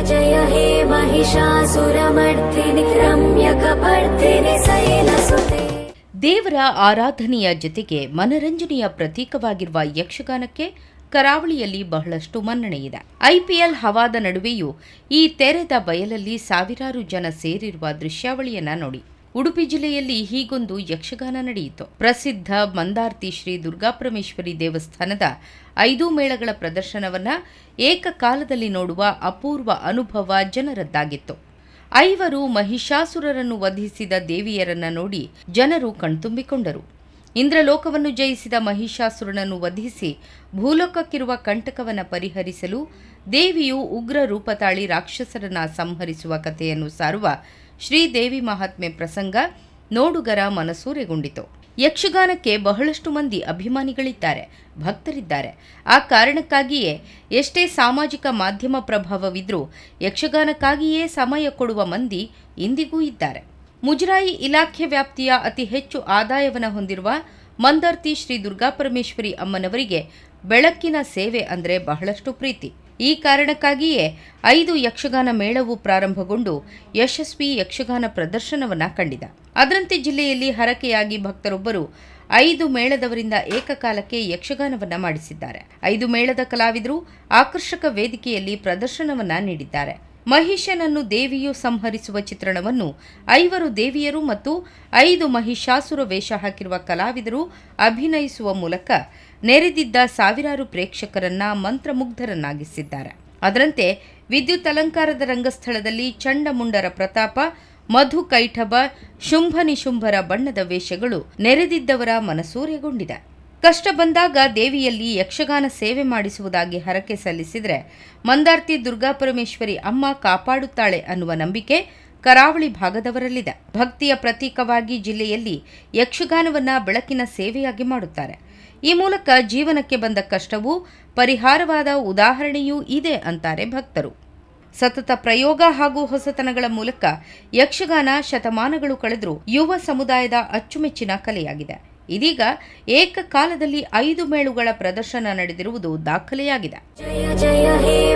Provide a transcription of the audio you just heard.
जय हे महिषासुरमर्दिनि रम्यकपर्दिनि शैलसुते ದೇವರ ಆರಾಧನೆಯ ಜೊತೆಗೆ ಮನರಂಜನೆಯ ಪ್ರತೀಕವಾಗಿರುವ ಯಕ್ಷಗಾನಕ್ಕೆ ಕರಾವಳಿಯಲ್ಲಿ ಬಹಳಷ್ಟು ಮನ್ನಣೆ ಇದೆ ಐಪಿಎಲ್ ಹವಾದ ನಡುವೆಯೂ ಈ ತೆರೆದ ಬಯಲಲ್ಲಿ ಸಾವಿರಾರು ಜನ ಸೇರಿರುವ ದೃಶ್ಯಾವಳಿಯನ್ನ ನೋಡಿ ಉಡುಪಿ ಜಿಲ್ಲೆಯಲ್ಲಿ ಹೀಗೊಂದು ಯಕ್ಷಗಾನ ನಡೆಯಿತು. ಪ್ರಸಿದ್ಧ ಮಂದಾರ್ತಿ ಶ್ರೀ ದುರ್ಗಾಪರಮೇಶ್ವರಿ ದೇವಸ್ಥಾನದ ಐದು ಮೇಳಗಳ ಪ್ರದರ್ಶನವನ್ನ ಏಕಕಾಲದಲ್ಲಿ ನೋಡುವ ಅಪೂರ್ವ ಅನುಭವ ಜನರದ್ದಾಗಿತ್ತು. ಐವರು ಮಹಿಷಾಸುರರನ್ನು ವಧಿಸಿದ ದೇವಿಯರನ್ನ ನೋಡಿ ಜನರು ಕಣ್ತುಂಬಿಕೊಂಡರು. ಇಂದ್ರಲೋಕವನ್ನು ಜಯಿಸಿದ ಮಹಿಷಾಸುರನನ್ನು ವಧಿಸಿ ಭೂಲೋಕಕ್ಕಿರುವ ಕಂಟಕವನ್ನು ಪರಿಹರಿಸಲು ದೇವಿಯು ಉಗ್ರ ರೂಪ ತಾಳಿ ರಾಕ್ಷಸರನ್ನ ಸಂಹರಿಸುವ ಕಥೆಯನ್ನು ಸಾರುವ ಶ್ರೀದೇವಿ ಮಹಾತ್ಮೆ ಪ್ರಸಂಗ ನೋಡುಗರ ಮನಸೂರೆಗೊಂಡಿತು. ಯಕ್ಷಗಾನಕ್ಕೆ ಬಹಳಷ್ಟು ಮಂದಿ ಅಭಿಮಾನಿಗಳಿದ್ದಾರೆ, ಭಕ್ತರಿದ್ದಾರೆ. ಆ ಕಾರಣಕ್ಕಾಗಿಯೇ ಎಷ್ಟೇ ಸಾಮಾಜಿಕ ಮಾಧ್ಯಮ ಪ್ರಭಾವವಿದ್ರೂ ಯಕ್ಷಗಾನಕ್ಕಾಗಿಯೇ ಸಮಯ ಕೊಡುವ ಮಂದಿ ಇಂದಿಗೂ ಇದ್ದಾರೆ. ಮುಜರಾಯಿ ಇಲಾಖೆ ವ್ಯಾಪ್ತಿಯ ಅತಿ ಹೆಚ್ಚು ಆದಾಯವನ್ನು ಹೊಂದಿರುವ ಮಂದರ್ತಿ ಶ್ರೀ ದುರ್ಗಾಪರಮೇಶ್ವರಿ ಅಮ್ಮನವರಿಗೆ ಬೆಳಕಿನ ಸೇವೆ ಅಂದರೆ ಬಹಳಷ್ಟು ಪ್ರೀತಿ. ಈ ಕಾರಣಕ್ಕಾಗಿಯೇ ಐದು ಯಕ್ಷಗಾನ ಮೇಳವು ಪ್ರಾರಂಭಗೊಂಡು ಯಶಸ್ವಿ ಯಕ್ಷಗಾನ ಪ್ರದರ್ಶನವನ್ನ ಕಂಡಿದೆ. ಅದರಂತೆ ಜಿಲ್ಲೆಯಲ್ಲಿ ಹರಕೆಯಾಗಿ ಭಕ್ತರೊಬ್ಬರು ಐದು ಮೇಳದವರಿಂದ ಏಕಕಾಲಕ್ಕೆ ಯಕ್ಷಗಾನವನ್ನ ಮಾಡಿಸಿದ್ದಾರೆ. ಐದು ಮೇಳದ ಕಲಾವಿದರು ಆಕರ್ಷಕ ವೇದಿಕೆಯಲ್ಲಿ ಪ್ರದರ್ಶನವನ್ನ ನೀಡಿದ್ದಾರೆ. ಮಹಿಷನನ್ನು ದೇವಿಯು ಸಂಹರಿಸುವ ಚಿತ್ರಣವನ್ನು ಐವರು ದೇವಿಯರು ಮತ್ತು ಐದು ಮಹಿಷಾಸುರ ವೇಷ ಹಾಕಿರುವ ಕಲಾವಿದರು ಅಭಿನಯಿಸುವ ಮೂಲಕ ನೆರೆದಿದ್ದ ಸಾವಿರಾರು ಪ್ರೇಕ್ಷಕರನ್ನ ಮಂತ್ರಮುಗ್ಧರನ್ನಾಗಿಸಿದ್ದಾರೆ. ಅದರಂತೆ ವಿದ್ಯುತ್ ಅಲಂಕಾರದ ರಂಗಸ್ಥಳದಲ್ಲಿ ಚಂಡಮುಂಡರ ಪ್ರತಾಪ, ಮಧು ಕೈಠಬ, ಶುಂಭ ನಿಶುಂಭರ ಬಣ್ಣದ ವೇಷಗಳು ನೆರೆದಿದ್ದವರ ಮನಸೂರೆಗೊಂಡಿದೆ. ಕಷ್ಟ ಬಂದಾಗ ದೇವಿಯಲ್ಲಿ ಯಕ್ಷಗಾನ ಸೇವೆ ಮಾಡಿಸುವುದಾಗಿ ಹರಕೆ ಸಲ್ಲಿಸಿದರೆ ಮಂದಾರ್ತಿ ದುರ್ಗಾಪರಮೇಶ್ವರಿ ಅಮ್ಮ ಕಾಪಾಡುತ್ತಾಳೆ ಅನ್ನುವ ನಂಬಿಕೆ ಕರಾವಳಿ ಭಾಗದವರಲ್ಲಿದೆ. ಭಕ್ತಿಯ ಪ್ರತೀಕವಾಗಿ ಜಿಲ್ಲೆಯಲ್ಲಿ ಯಕ್ಷಗಾನವನ್ನ ಬೆಳಕಿನ ಸೇವೆಯಾಗಿ ಮಾಡುತ್ತಾರೆ. ಈ ಮೂಲಕ ಜೀವನಕ್ಕೆ ಬಂದ ಕಷ್ಟವು ಪರಿಹಾರವಾದ ಉದಾಹರಣೆಯೂ ಇದೆ ಅಂತಾರೆ ಭಕ್ತರು. ಸತತ ಪ್ರಯೋಗ ಹಾಗೂ ಹೊಸತನಗಳ ಮೂಲಕ ಯಕ್ಷಗಾನ ಶತಮಾನಗಳು ಕಳೆದರೂ ಯುವ ಸಮುದಾಯದ ಅಚ್ಚುಮೆಚ್ಚಿನ ಕಲೆಯಾಗಿದೆ. ಇದೀಗ ಏಕಕಾಲದಲ್ಲಿ ಐದು ಮೇಳುಗಳ ಪ್ರದರ್ಶನ ನಡೆದಿರುವುದು ದಾಖಲೆಯಾಗಿದೆ. ಜಯ ಜಯ, ಹೇ